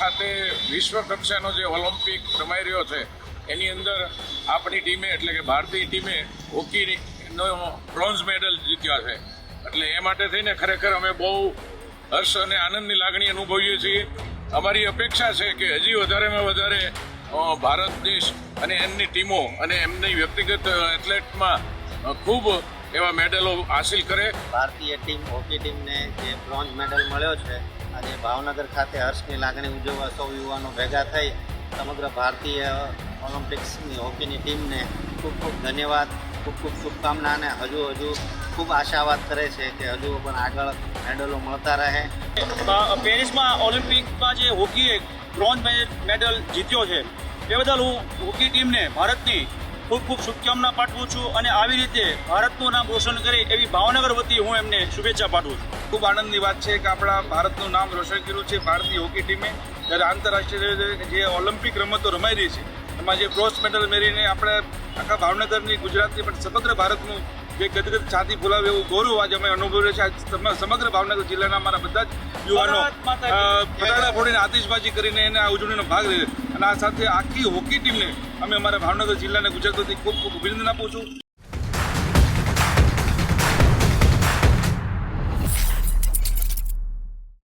ખાતે વિશ્વ કક્ષાનો જે ઓલિમ્પિક રમાઈ રહ્યો છે, એની અંદર આપણી ટીમે, એટલે કે ભારતીય ટીમે હોકીનો બ્રોન્ઝ મેડલ જીત્યા છે. એટલે એ માટે થઈને ખરેખર અમે બહુ હર્ષ અને આનંદની લાગણી અનુભવીએ છીએ. અમારી અપેક્ષા છે કે હજી વધારેમાં વધારે ભારત દેશ અને એમની ટીમો અને એમની વ્યક્તિગત એથ્લેટમાં ખૂબ એવા મેડલો હાસિલ કરે. ભારતીય ટીમ, હોકી ટીમને જે બ્રોન્ઝ મેડલ મળ્યો છે આજે ભાવનગર ખાતે હર્ષની લાગણી ઉજવવા સૌ યુવાનો ભેગા થઈ સમગ્ર ભારતીય ઓલિમ્પિક્સની હોકીની ટીમને ખૂબ ખૂબ ધન્યવાદ, ખૂબ ખૂબ શુભકામના અને હજુ હજુ ખૂબ આશાવાદ કરે છે કે હજુ પણ આગળ મેડલો મળતા રહે. પેરિસમાં ઓલિમ્પિકમાં જે હોકીએ બ્રોન્ઝ મેડલ જીત્યો છે એ બદલ હું હોકી ટીમને ભારતની ખૂબ ખૂબ શુભકામના પાઠવું છું અને આવી રીતે ભારતનું નામ રોશન કરે એવી ભાવનગર વતી હું એમને શુભેચ્છા પાઠવું છું. ખૂબ આનંદની વાત છે કે આપણા ભારતનું નામ રોશન કર્યું છે, ભારતીય હોકી ટીમે. જ્યારે આંતરરાષ્ટ્રીય જે ઓલિમ્પિક રમતો રમાઈ રહી છે, એમાં જે બ્રોન્ઝ મેડલ મેળવીને આપણે આખા ભાવનગરની ગુજરાતની પણ સમગ્ર ભારતનું જે ગદગદ છાતી ફુલાવે એવું ગૌરવ આજે અમે અનુભવ્યું છે. સમગ્ર ભાવનગર જિલ્લાના અમારા બધા જ યુવાનો. ફટાકડા ફોડીને આતિશબાજી કરીને એને આ ઉજવણીનો ભાગ લે અને આ સાથે આખી હોકી ટીમને અમે અમારા ભાવનગર જિલ્લાને ગુજરાતથી ખૂબ ખૂબ અભિનંદન આપું છું.